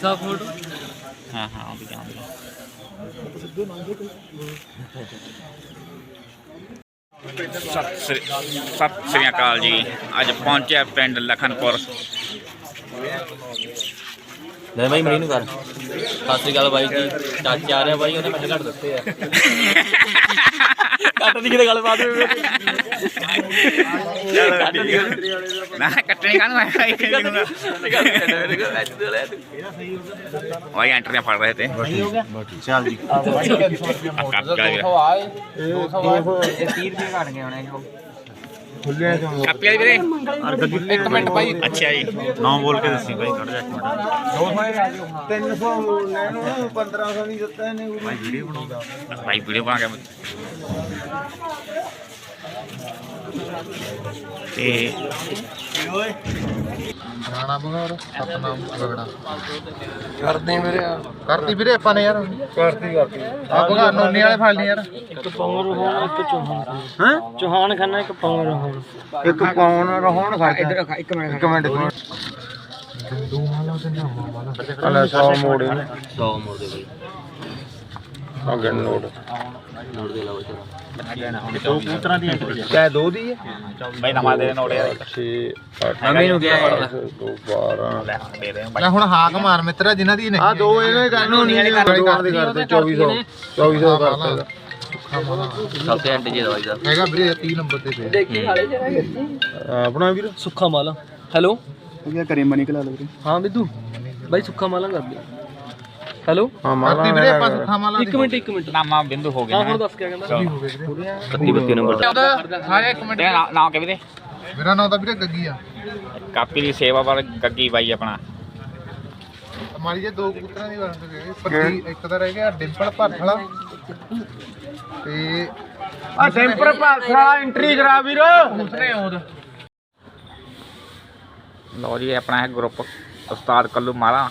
ਸਾ ਫੋਟੋ ਹਾਂ ਹਾਂ ਉਹ ਵੀ ਸਤਿ ਸ੍ਰੀ ਸਤਿ ਸ੍ਰੀ ਅਕਾਲ ਜੀ। ਅੱਜ ਪਹੁੰਚਿਆ ਪਿੰਡ ਲਖਨਪੁਰ। ਲੈ ਬਾਈ ਮਰੀ ਨੂੰ ਕਰ। ਸਤਿ ਸ੍ਰੀ ਅਕਾਲ ਬਾਈ ਜੀ। ਚਾਚੇ ਆ ਰਿਹਾ ਬਾਈ ਉਹਨੇ ਮੈਨੂੰ ਘੱਟ ਦਿੱਤੇ ਆ। ਕੱਟ ਦੀ ਕਿਤੇ ਗੱਲ ਬਾਤ ਹੋਵੇ। ਕੱਟ ਦੀ ਨਾ ਕੱਟਣੇ ਕਾਹਨੂੰ ਆਇਆ ਵਾਈ ਐਂਟਰੀਆਂ ਫੜ ਰਹੇ ਤੇ। ਚੱਲ ਜੀ। ਕੱਪ ਕਾ ਖੁੱਲਿਆ ਚੋਂ ਕਾਪੀ ਵਾਲੀ ਵੀਰੇ? ਇੱਕ ਮਿੰਟ ਬਾਈ। ਅੱਛਾ ਜੀ। ਨਾਮ ਬੋਲ ਕੇ ਦੱਸੀ ਬਾਈ ਖੜ ਜਾ ਇੱਕ ਮਿੰਟ। 300 ਲੈਣੋ 1500 ਨਹੀਂ ਦਿੱਤਾ ਇਹਨੇ ਬਾਈ ਵੀਡੀਓ ਬਣਾਉਂਦਾ। ਭਾਈ ਵੀਡੀਓ ਬਣਾ ਕੇ ਤੇ ਰਾਣਾ ਬਗੌਰ ਸਤਨਾਮ ਰਗੜਾ। ਕਰਦੇ ਵੀਰੇ ਕਰਤੀ ਵੀਰੇ ਆਪਾਂ ਨੇ ਯਾਰ। ਕਰਤੀ ਕਰਤੀ ਆ ਬਗਾ ਨੋਨੀ ਵਾਲੇ ਫੜ ਲਈ ਯਾਰ। ਇੱਕ ਪੰਗਰ ਹੋਣ ਇੱਕ ਚੌਹਾਨ ਹਾਂ? ਚੌਹਾਨ ਖਾਨਾ ਇੱਕ ਪੰਗਰ ਹੋਣ। ਇੱਕ ਕੌਣ ਰਹਾਉਣ ਖਾ ਇੱਧਰ ਇੱਕ ਮਿੰਟ ਇੱਕ ਮਿੰਟ ਦੰਦੂ ਵਾਲਾ ਤੇ ਨਾ ਵਾਲਾ 100 ਮੋੜੇ ਨੇ 100 ਮੋੜ ਦੇ ਬਾਈ। ਆ ਗਣ ਨੋਟ। ਨੋਟ ਦੇ ਲਾਓ ਦੋ ਕੂਤਰਾਂ ਦੀ ਐਂਟਰੀ ਹੈ ਚਾਹੇ ਦੋ ਦੀ ਹੈ ਭਾਈ ਨਵਾਂ ਦੇ ਨੋਟ ਯਾਰ 6 8 ਨਵੀਂ ਨੂੰ ਗਿਆ ਯਾਰ 2 12 ਲੈ ਦੇ ਦੇ ਲੈ ਹੁਣ ਹਾਕ ਮਾਰ ਮਿੱਤਰਾ ਜਿਨ੍ਹਾਂ ਦੀ ਨਹੀਂ ਆ ਦੋ ਇਹਨੇ ਕਰਨੀ ਨਹੀਂ ਕਰਦੇ ਕਰਦੇ 2400 2400 ਕਰਤੇ ਸਭ ਤੋਂ ਐਂਡ ਜੇ ਦਵਾਈ ਦਾ ਹੈਗਾ ਵੀਰੇ 30 ਨੰਬਰ ਤੇ ਪਿਆ। ਦੇਖੀ। ਹਾਲੇ ਆਪਣਾ ਵੀਰ? ਸੁੱਖਾ ਮਾਲਾ। ਹੈਲੋ? ਇਹ ਕਰੇ ਮਨੀ ਕਲਾ ਲੋ ਹਾਂ ਬਿੱਦੂ। ਬਾਈ ਸੁੱਖਾ ਮਾਲਾ ਕਰ ਦੇ ਹੈਲੋ? ਹਾਂ ਮਾਲਾ ਵੀਰੇ ਆਪਾਂ ਇੱਕ ਮਿੰਟ ਇੱਕ ਮਿੰਟ। ਨਾਮਾ ਬਿੰਦੂ ਹੋ ਹਾਂ ਗਿਆ ਹੁਣ ਦੱਸ ਕਿਆ ਕਹਿੰਦਾ? 31 32 ਨੰਬਰ ਦਾ ਸਾਰੇ ਇੱਕ ਮਿੰਟ। ਨਾਮ ਕਿ ਵੀਰੇ। ਮੇਰਾ ਨਾਮ ਤਾਂ ਵੀਰੇ ਗੱਗੀ ਆ। ਕਾਪੀ ਦੀ ਸੇਵਾ ਪਰ ਗੱਗੀ ਬਾਈ ਆਪਣਾ। ਮਾਰੀ ਜੇ ਦੋ ਕਬੂਤਰਾਂ ਦੀ ਵਰਤ ਗਏ ਪੱਤੀ ਇੱਕ ਤਾਂ ਰਹਿ ਗਿਆ ਡਿੰਪਲ ਭਰਥਲਾ ਤੇ ਆ ਡਿੰਪਲ ਭਰਥਲਾ ਐਂਟਰੀ ਕਰਾ ਵੀਰ। ਦੂਸਰੇ ਹੋਰ। ਲਓ ਜੀ ਇਹ ਆਪਣਾ ਹੈ ਗਰੁੱਪ ਉਸਤਾਦ ਕੱਲੂ ਮਾਲਾ।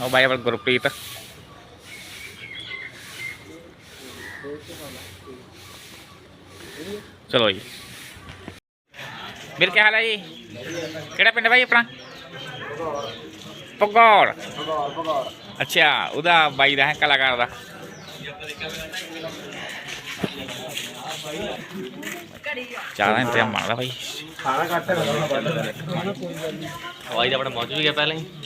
ਉਹ ਬਾਈ ਆਪਣਾ ਗੁਰਪ੍ਰੀਤ। ਚਲੋ ਜੀ। ਵੀਰ ਕੀ ਹਾਲ ਹੈ ਜੀ? ਕਿਹੜਾ ਪਿੰਡ ਬਾਈ ਆਪਣਾ? ਪਗੌੜ ਅੱਛਾ ਉਹਦਾ ਬਾਈ ਦਾ ਹੈ ਕਲਾਕਾਰ ਦਾ। ਚਾਹ ਇੰਤਜ਼ਾਮ ਮੰਗਦਾ ਬਾਈ। ਹਵਾਈ ਦਾ ਬੜਾ ਪਹੁੰਚ ਵੀ ਗਿਆ ਪਹਿਲਾਂ ਹੀ।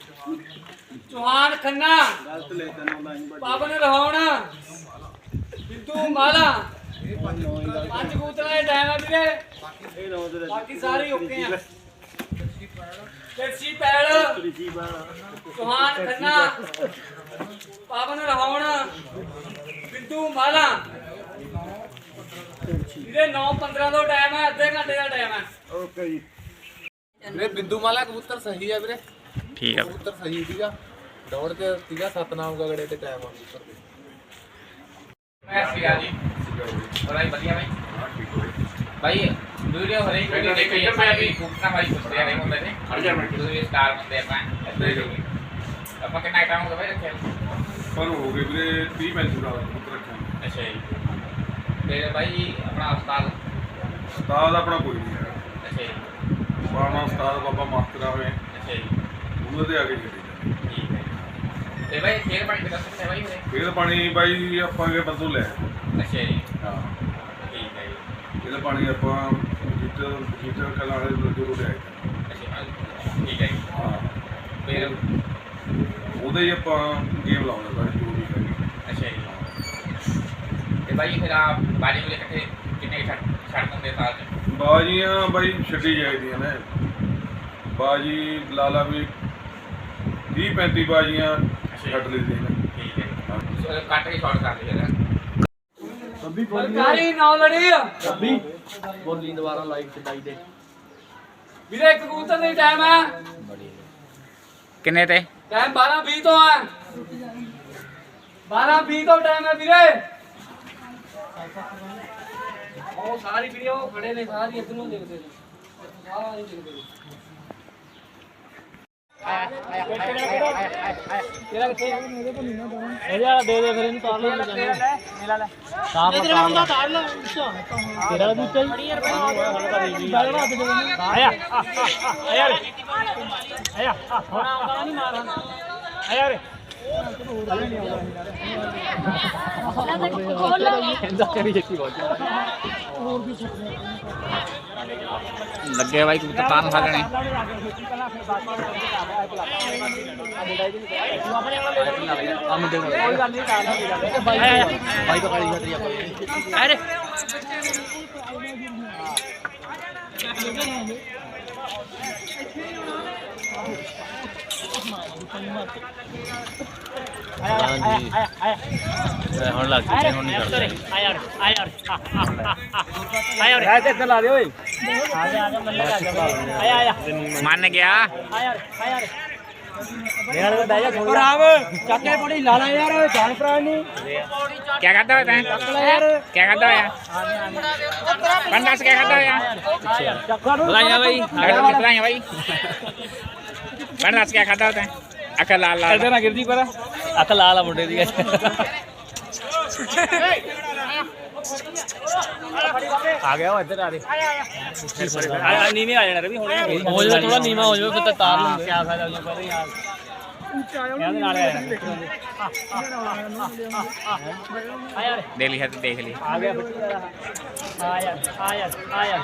ਚੌਹਾਨ ਖੰਨਾ। ਪਾਵਨ ਰਹਾਉਣਾ। ਬਿੱਦੂ ਮਾਲਾ। ਪੰਜ ਕੂਤਰਾ ਦੇ ਟਾਈਮ ਆ ਵੀਰੇ। ਬਾਕੀ ਸਾਰੇ ਓਕੇ ਆ। ਕਿਰਸੀ ਪੈੜ ਚੌਹਾਨ ਖੰਨਾ। ਪਾਵਨ ਰਹਾਉਣਾ। ਬਿੱਦੂ ਮਾਲਾ। ਵੀਰੇ 9 15 ਦਾ ਟਾਈਮ ਹੈ ਅੱਧੇ ਘੰਟੇ ਦਾ ਟਾਈਮ ਹੈ ਵੀਰੇ ਬਿੰਦੂ ਮਾਲਾ ਕਬੂਤਰ ਸਹੀ ਹੈ ਵੀਰੇ। ਠੀਕ ਆ। ਕਬੂਤਰ ਸਹੀ ਸੀਗਾ ਦੌੜ ਤੇ ਸੀਗਾ ਸਤਨਾਮ ਗਗੜੇ ਤੇ ਟਾਈਮ ਆ। ਕਬੂਤਰ ਦੇ ਮੈਸੀ ਆ ਜੀ। ਬੜਾਈ ਵਧੀਆ ਬਾਈ। ਬਾਈ ਵੀਡੀਓ ਹਰੇ ਵੀਡੀਓ ਦੇਖੋ ਇਹ ਭਾਈ ਕੁੱਤਾ ਬਾਈ ਪੁੱਛਦੇ ਆ ਰਹੇ ਹੁੰਦੇ ਨੇ। ਹਰ ਜਾ ਮਿੰਟ। ਤੁਸੀਂ ਸਟਾਰ ਹੁੰਦੇ ਆਪਾਂ। ਹੀ। ਆਪਾਂ ਕਿੰਨਾ ਟਾਈਮ ਹੋ ਗਿਆ ਬਾਈ ਰੱਖਿਆ? ਪਰ ਹੋ ਗਏ ਵੀਰੇ 30 ਪੈਂਤੀ ਦਾ ਰੱਖਿਆ ਅੱਛਾ ਜੀ। ਤੇ ਬਾਈ ਆਪਣਾ ਉਸਤਾਦ? ਉਸਤਾਦ ਆਪਣਾ ਕੋਈ ਨਹੀਂ ਹੈ ਅੱਛਾ ਜੀ। ਬਾਣਾ ਉਸਤਾਦ ਬਾਬਾ ਮਾਸਟਰ ਹੋਏ ਅੱਛਾ ਜੀ। ਉਹਨਾਂ ਦੇ ਆ ਕੇ ਛੱਡੀ ਠੀਕ ਹੈ ਤੇ ਬਾਈ ਖੇਡ ਪਾਣੀ ਕਿਦਾਂ ਸਕਦੇ ਬਾਈ ਵੀਰੇ ਫੇਰ ਪਾਣੀ ਬਾਈ ਆਪਾਂ ਕੇ ਬੰਦੂ ਲੈ ਅੱਛਾ ਜੀ। ਹਾਂ। ਠੀਕ ਹੈ ਜੀ। ਇਹਦਾ ਪਾਣੀ ਆਪਾਂ ਹੀਟਰ ਹੀਟਰ ਕਲਾ ਵਾਲੇ ਤੋਂ ਜਰੂਰ ਲੈ ਅੱਛਾ ਠੀਕ ਹੈ ਜੀ। ਹਾਂ। ਫਿਰ? ਉਹਦੇ ਹੀ ਆਪਾਂ ਗੇਮ ਲਾਉਂਦੇ ਬਾਈ ਜੋ ਵੀ ਹੈ। ਅੱਛਾ ਜੀ। ਤੇ ਬਾਈ ਫਿਰ ਆ ਬਾਜੀ ਵਾਲੇ ਇਕੱਠੇ ਕਿੰਨੇ ਛੱਡ ਛੱਡ ਦਿੰਦੇ ਸਾਲ ਚ? ਬਾਜੀਆਂ ਬਾਈ ਛੱਡੀ ਜਾਈਦੀਆਂ ਨੇ। ਬਾਜੀ ਲਾਲਾ ਵੀ 30 35 ਬਾਜੀਆਂ ਛੱਡ ਲਈਦੀਆਂ ਨੇ। ਠੀਕ ਕੱਟ ਕੇ ਸ਼ਾਟ ਕਰ ਦੇ ਜਰਾ। ਸਰਕਾਰੀ ਨੌ ਲੜੀ ਅੱਬੀ ਬੋਲੀ ਦੁਬਾਰਾ ਲਾਈਵ ਤੇ ਡਾਈ ਦੇ। ਵੀਰੇ ਇੱਕ ਕਬੂਤਰ ਦੀ ਟਾਈਮ ਹੈ। ਕਿੰਨੇ ਤੇ? ਟਾਈਮ 12 20 ਤੋਂ ਹੈ। 12 20 ਤੋਂ ਟਾਈਮ ਹੈ ਵੀਰੇ। ਉਹ ਸਾਰੀ ਵੀਡੀਓ ਖੜੇ ਨੇ ਸਾਰੀ ਇੱਧਰ ਨੂੰ ਦੇਖਦੇ ਨੇ। ਸਾਰੀ ਦੇਖਦੇ। ਨੇ ਇਹਦੇ ਵਾਲਾ ਦੇ ਦੇ ਫਿਰ ਇਹਨੂੰ ਤਾਰ ਲੈ ਜਾਂਦੇ ਮੇਲਾ ਲੈ ਸਾਫ਼ ਇਧਰ ਬੰਦਾ ਤਾਰ ਲੈ ਤੇਰਾ ਵੀ ਚਾਹੀ ਆਇਆ ਆਇਆ ਆਇਆ ਹੁਣ ਆਉਂਦਾ ਨਹੀਂ ਮਾਰ ਆਇਆ ਰੇ ਲੱਗੇ ਬਾਈ ਕਬੂਤਰ ਤਾਂ ਬਾਈ। ਖਤਰੀ ਆਪਾਂ ਅਰੇ ਹਾਂਜੀ ਇਹ ਹੁਣ ਲੱਗ ਗਈ ਹੁਣ ਨਹੀਂ ਕਰਦੇ ਆਇਆ ਆਇਆ ਆਇਆ ਆਇਆ ਤੇ? ਇੱਧਰ ਲਾ ਦੇ ਓਏ ਆ ਜਾ ਆ ਜਾ ਮੱਲੇ ਆ ਜਾ ਆਇਆ ਆਇਆ ਮੰਨ ਗਿਆ ਆਇਆ ਆਇਆ ਨਾਲ ਬਹਿ ਜਾ ਥੋੜਾ ਰਾਮ ਚੱਕੇ ਲਾ ਯਾਰ। ਜਾਨ ਪ੍ਰਾਣ ਕੀ ਕਰਦਾ ਹੋਇਆ? ਤੈਂ ਯਾਰ ਕੀ ਕਰਦਾ ਹੋਇਆ? ਪੰਡਾਸ ਕੀ ਕਰਦਾ ਹੋਇਆ ਚੱਕਾ ਬਾਈ। ਪੰਡਾਸ ਕੀ ਕਰਦਾ ਹੋਇਆ ਅਕਲ ਲਾਲ ਲਾਲ। ਨਾ ਗਿਰਦੀ ਪਰ। ਅੱਖ ਲਾਲ ਆ ਮੁੰਡੇ ਦੀ ਆ ਗਿਆ ਉਹ ਇੱਧਰ ਆ ਦੇ। ਆ ਨੀਵੇਂ ਆ ਜਾਣਾ ਰਵੀ ਹੁਣੇ ਹੋ ਜਾਵੇ ਥੋੜਾ ਨੀਵਾ ਹੋ ਜਾਵੇ ਫਿਰ ਤਾਂ ਤਾਰ ਲੂੰਗੇ ਕਿਆ ਫਾਇਦਾ ਹੋ ਪਹਿਲੇ ਯਾਰ। ਦੇਖ ਲਈ ਹੈ ਤੇ ਦੇਖ ਲਈ। ਆ ਗਿਆ ਆ ਯਾਰ ਆ ਯਾਰ ਆ ਯਾਰ।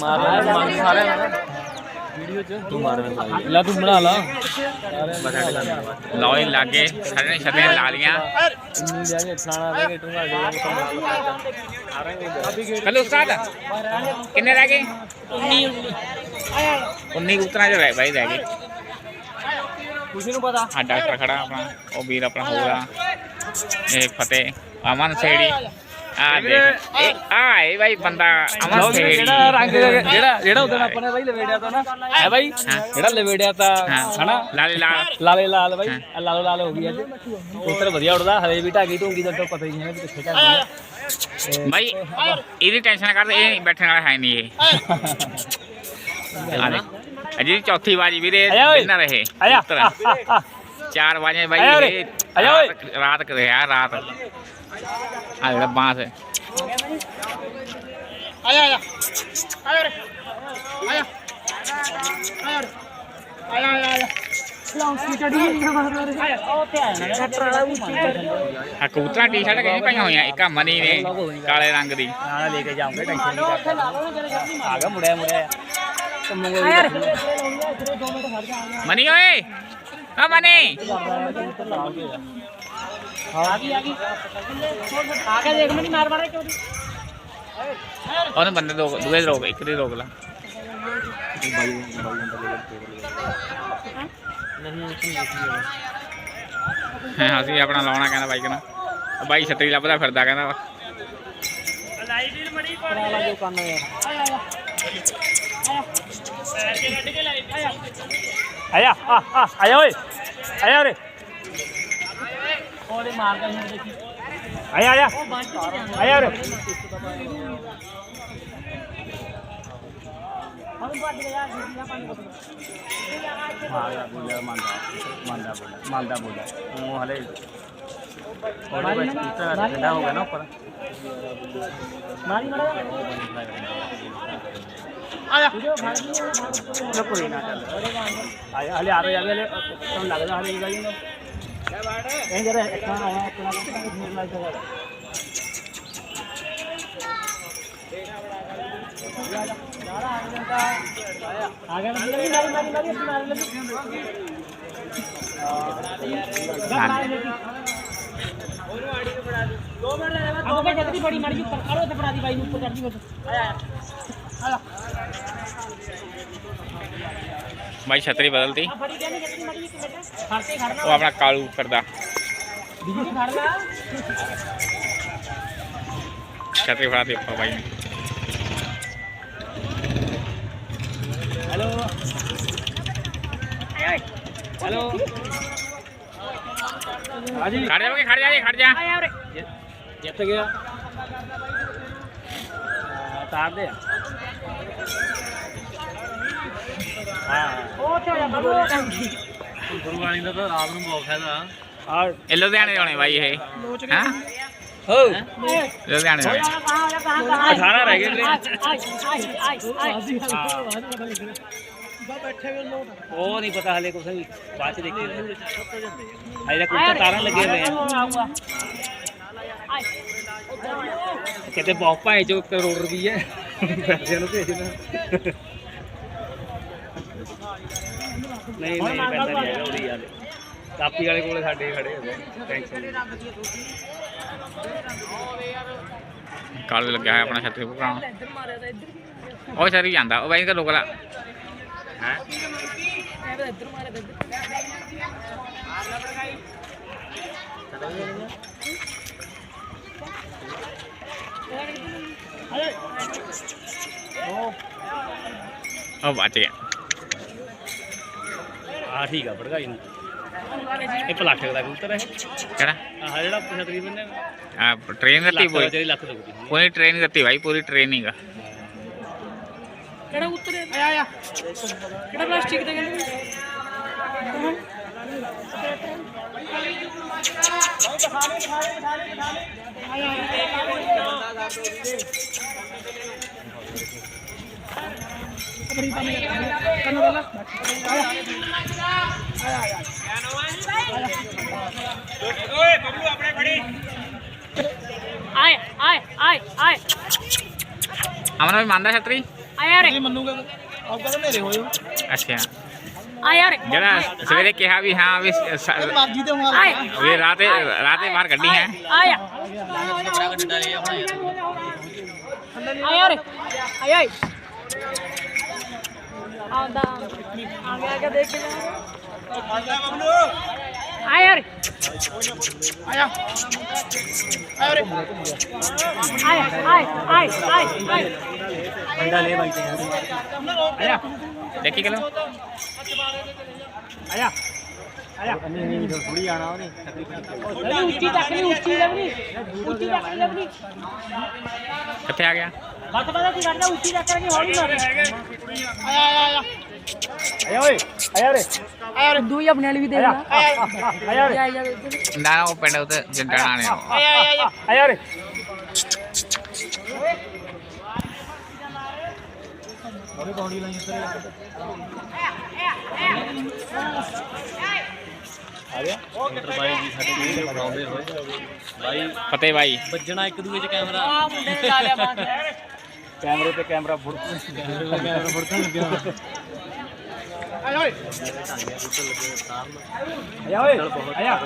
ਮਾਰ ਮਾਰ ਸਾਰੇ ਵੀਡੀਓ ਚ? ਤੂੰ ਮਾਰ ਲੈ ਤੂੰ ਬਣਾ ਲਾ। ਲਓ ਇਹ ਲਾਗੇ ਲਾ ਲੀਆਂ ਇੰਨੀ ਲੈ ਕੇ ਖਾਣਾ ਲੈ ਕੇ ਟੂੰਗਾ ਦੇ ਕੱਲ ਉਸਤਾਦ ਕਿੰਨੇ ਰਹਿ ਗਏ? 19 19 ਉਤਨਾ ਜੋ ਰਹਿ ਬਾਈ ਰਹਿ ਗਏ। ਕੁਝ ਨੂੰ ਪਤਾ? ਹਾਂ ਡਾਕਟਰ ਖੜਾ ਆਪਣਾ ਉਹ ਵੀਰ ਆਪਣਾ ਹੋਗਾ ਇਹ ਫਤਿਹ ਅਮਨ ਸੇੜੀ ਆ ਦੇਖ ਇਹ ਆ ਇਹ ਬਾਈ ਬੰਦਾ ਅਮਨ ਸੇੜੀ ਜਿਹੜਾ ਰੰਗ ਜਿਹੜਾ ਜਿਹੜਾ ਉਦੋਂ ਆਪਾਂ ਨੇ ਬਾਈ ਲਵੇੜਿਆ ਤਾਂ ਨਾ ਹੈ ਬਾਈ ਜਿਹੜਾ ਲਵੇੜਿਆ ਤਾਂ ਹਾਂ ਹਨਾ ਲਾਲੇ ਲਾਲ ਲਾਲੇ ਲਾਲ ਬਾਈ ਆਹ ਲਾਲੋ ਲਾਲ ਹੋ ਗਈ ਅੱਜ ਉੱਤਰ ਵਧੀਆ ਉੜਦਾ ਹਲੇ ਵੀ ਢਾਗੀ ਢੂੰਗੀ ਦਾ ਤਾਂ ਪਤਾ ਹੀ ਨਹੀਂ ਹੈ ਵੀ ਕਿੱਥੇ ਢਾਗੀ ਹੈ ਬਾਈ ਇਹਦੀ ਟੈਨਸ਼ਨ ਨਾ ਕਰ ਇਹ ਨਹੀਂ ਬੈਠਣ ਵਾਲਾ ਹੈ ਨਹੀਂ ਇਹ ਆ ਦੇ ਅਜੀ ਚੌਥੀ ਵਾਰੀ ਵੀਰੇ ਆਇਆ ਓਏ। ਬਿਨਾ ਰਹੇ ਆਇਆ ਪੁੱਤਰ। ਚਾਰ ਵਾਜੇ ਬਾਈ ਆਇਆ ਓਏ। ਇਹ ਆਇਆ ਓਏ। ਰਾਤ- ਰਾਤ ਕਰੇ ਆ ਰਾਤ। ਆ ਜਿਹੜਾ ਬਾਂਸ ਹੈ। ਆ ਕਬੂਤਰਾਂ ਟੀ-ਸ਼ਰਟ ਕਿਹੜੀ ਪਾਈਆਂ ਹੋਈਆਂ? ਇੱਕ ਆ ਮਨੀ ਨੇ ਕਾਲੇ ਰੰਗ ਦੀ। ਨਾਲ ਲੈ ਕੇ ਜਾਉਂਗੇ ਟੈਨਸ਼ਨ ਨਹੀਂ ਕਰਦਾ। ਆ ਗਿਆ ਮੁੜਿਆ ਮੁੜਿਆ ਮਨੀ ਓਏ! ਆ ਮਨੀ। ਆ ਗਈ ਆ ਗਈ ਆ ਕੇ ਦੇਖ ਮੈਨੂੰ ਮਾਰ ਮਾਰ ਕਿਉਂ ਉਹਨੇ ਬੰਦੇ ਦੋ ਦੂਏ ਰੋਕ, ਇੱਕ ਦੇ ਰੋਕ ਲਾ। ਹਾਂ, ਅਸੀਂ ਆਪਣਾ ਲਾਉਣਾ ਕਹਿੰਦਾ ਬਾਈ ਕਹਿੰਦਾ ਬਾਈ ਛਤਰੀ ਲੱਭਦਾ ਫਿਰਦਾ ਕਹਿੰਦਾ ਵਾ। ਜੋ ਕਰਨਾ ਯਾਰ ਆਇਆ ਆ ਆ ਆਇਆ ਓਏ ਆਇਆ ਰੇ ਉਹਦੇ ਮਾਰਦਾ ਹੁਣ ਦੇਖੀ ਆਇਆ ਆਇਆ ਆਇਆ ਰੇ ਮਾਰਿਆ ਬੋਲਿਆ ਮੰਦਾ ਮੰਦਾ ਬੋਲਿਆ ਮੰਦਾ ਬੋਲਿਆ ਉਹ ਹਲੇ ਉਹਦੇ ਵਿੱਚ ਕੁੱਤਾ ਠੰਡਾ ਹੋ ਗਿਆ ਨਾ ਉੱਪਰ ਮਾਰੀ ਮੜਾ ਆਇਆ। ਨਾ ਕੋਈ ਨਾ ਚੱਲ। ਆਇਆ ਹਲੇ ਆ ਰਿਹਾ ਹਲੇ ਤੁਹਾਨੂੰ ਲੱਗਦਾ ਹਲੇ ਗਾਈ ਨਾ ਇਹ ਜਰਾ ਇੱਕ ਆਇਆ ਇੱਕ ਨਾਲ ਫੇਰ ਲੱਗ ਜਾਏਗਾ ਆ ਗਿਆ ਨਾ ਮਾਰੀ ਮਾਰੀ ਮਾਰੀ ਮਾਰੀ ਮਾਰੀ ਲੱਗੀ ਦੋ ਮਿੰਟ ਲੈ ਦੋ ਮਿੰਟ ਜਲਦੀ ਬੜੀ ਮੜੀ ਉੱਪਰ। ਕਰੋ ਤੇ ਫੜਾ ਦੀ ਬਾਈ ਨੂੰ ਉੱਪਰ ਚੜਦੀ ਬਸ ਆਇਆ ਆਇਆ। ਬਾਈ ਛਤਰੀ ਬਦਲਤੀ। ਉਹ ਆਪਣਾ ਕਾਲੂ ਕਰਦਾ ਛਤਰੀ ਫੜਾ ਦੇ ਆਪਾਂ ਬਾਈ। ਹੈਲੋ ਹੈਲੋ ਹਾਂਜੀ ਖੜ ਜਾ ਬਈ, ਖੜ ਜਾ ਜੀ, ਖੜ ਜਾ। ਜਿੱਤ ਗਿਆ। ਤਾਰ ਦੇ ਹਾਂ। ਗੁਰਬਾਣੀ ਦਾ ਤਾਂ ਰਾਤ ਨੂੰ ਬਹੁਤ ਫਾਇਦਾ ਆ ਇਹ ਲੁਧਿਆਣੇ ਦੇ ਆਉਣੇ ਬਾਈ ਇਹ। ਹਾਂ? ਹੋ ਲੁਧਿਆਣੇ ਦੇ ਆਉਣੇ। 18 ਰਹਿ ਗਏ ਵੀਰੇ। ਉਹ ਨਹੀਂ ਪਤਾ ਹਲੇ ਕੁਛ ਵੀ। ਬਾਅਦ ਚ ਦੇਖੀ ਹਲੇ ਤਾਂ ਕੁਝ ਤਾਂ ਤਾਰਾਂ ਲੱਗੇ ਹੋਏ ਆ ਕਿਤੇ ਬਹੁਤ ਜੋ ਕਰੋੜ ਰੁਪਈਆ ਪੈਸੇ ਨੂੰ ਭੇਜਣਾ ਨਹੀਂ ਨਹੀਂ ਪੈਂਦਾ ਨਹੀਂ ਹੈਗਾ ਉਹਦੀ ਯਾਰ ਕਾਪੀ ਵਾਲੇ ਕੋਲੇ ਸਾਡੇ ਖੜੇ ਹੋਏ ਟੈਨਸ਼ਨ ਕਾਲ ਲੱਗਿਆ ਹੋਇਆ ਆਪਣਾ ਛਤਰੀ ਭਰਾਉਣ ਉਹ ਸਰੀ ਜਾਂਦਾ ਉਹ ਬਾਈ ਕਦੋਂ ਕੋਲਾ ਹੈ? ਉਹ ਬਚ ਗਿਆ। ਆ ਠੀਕ ਆ ਭੜਕਾਈ ਨੂੰ। ਇਹ ਪਲਾਠ ਦਾ ਕਬੂਤਰ ਹੈ। ਕਿਹੜਾ? ਆਹ ਜਿਹੜਾ ਤਕਰੀਬਨ ਆ ਟ੍ਰੇਨ ਦਿੱਤੀ ਲੱਖ ਪੂਰੀ। ਜਿਹੜੀ ਲੱਖ ਦੁਖਦੀ ਟ੍ਰੇਨ ਦਿੱਤੀ ਭਾਈ ਪੂਰੀ ਟ੍ਰੇਨਿੰਗ ਕਿਹੜਾ ਉੱਤਰ ਆਇਆ ਆਇਆ। ਕਿਹੜਾ ਪਲਾਸਟਿਕ ਦਾ ਕਹਿੰਦੇ? ਆਏ ਆਏ ਆਏ ਆਏ। ਅਮਨ ਵੀ ਮੰਨਦਾ ਛਤਰੀ? ਆਇਆ ਰੇ ਮੰਨੂਗਾ ਆਪ ਕਹਿੰਦਾ ਨੇਰੇ ਹੋਇਓ। ਅੱਛਾ। ਆਇਆ ਰੇ ਜਿਹੜਾ ਸਵੇਰੇ ਕਿਹਾ ਵੀ ਹਾਂ ਵੀ ਸ- ਸ- ਮਰਜ਼ੀ ਤੇ ਹੁਣ ਆਏ। ਵੀ ਰਾਤੇ ਰਾਤੇ ਬਾਹਰ ਕੱਢੀ ਹੈ। ਆਇਆ ਆਇਆ ਰੇ ਆਇਆ ਏ। ਆਉਂਦਾ ਆ ਗਿਆ ਕਿ ਦੇਖ ਕੇ ਆਇਆ ਰੇ ਆਇਆ ਆਇਆ ਰੇ ਆਇਆ ਆਇਆ ਆਇਆ ਆਇਆ ਅੰਡਾ ਲੈ ਬਾਈ ਆਇਆ ਦੇਖੀ ਕਿਲੋ ਆਇਆ ਆਇਆ ਨਹੀਂ ਨਹੀਂ ਥੋੜੀ ਆਣਾ ਉਹਨੇ ਨਹੀਂ ਉੱਚੀ ਤੱਕ ਨਹੀਂ ਉੱਚੀ ਲੱਗਣੀ ਉੱਚੀ ਤੱਕ ਨਹੀਂ ਬਸ ਪਤਾ ਕੀ ਕਰਦਾ ਉੱਚੀ ਤੱਕ ਕਰਕੇ ਹੌਲੀ ਮਾਰ ਆਇਆ ਆਇਆ ਆਇਆ। ਆਇਆ ਓਏ ਆਇਆ ਰੇ ਆਇਆ ਦੋ ਹੀ ਆਪਣੇ ਵਾਲੀ ਵੀ ਦੇਖ ਲਾ। ਆਇਆ ਰੇ ਆਇਆ। ਆਇਆ ਨਾ ਉਹ ਪਿੰਡ ਉੱਤੇ ਜੰਟਾਣਾ ਨੇ ਉਹ। ਆਇਆ ਆਇਆ ਆਇਆ। ਰੇ ਆ ਗਿਆ। ਮੋਟਰ ਬਾਈ ਜੀ ਸਾਡੇ ਵੀਡੀਓ ਬਣਾਉਂਦੇ ਹੋਏ। ਬਾਈ ਫਤਿਹ ਬਾਈ। ਵੱਜਣਾ ਇੱਕ ਦੂਜੇ 'ਚ ਕੈਮਰਾ। ਆ ਮੁੰਡੇ ਨੇ ਲਾ ਲਿਆ ਬਾਤ ਕੈਮਰੇ ਤੇ ਕੈਮਰਾ ਫੁੜ ਕੈਮਰਾ ਫੁੜਕਣ ਲੱਗਿਆ। ਆਇਆ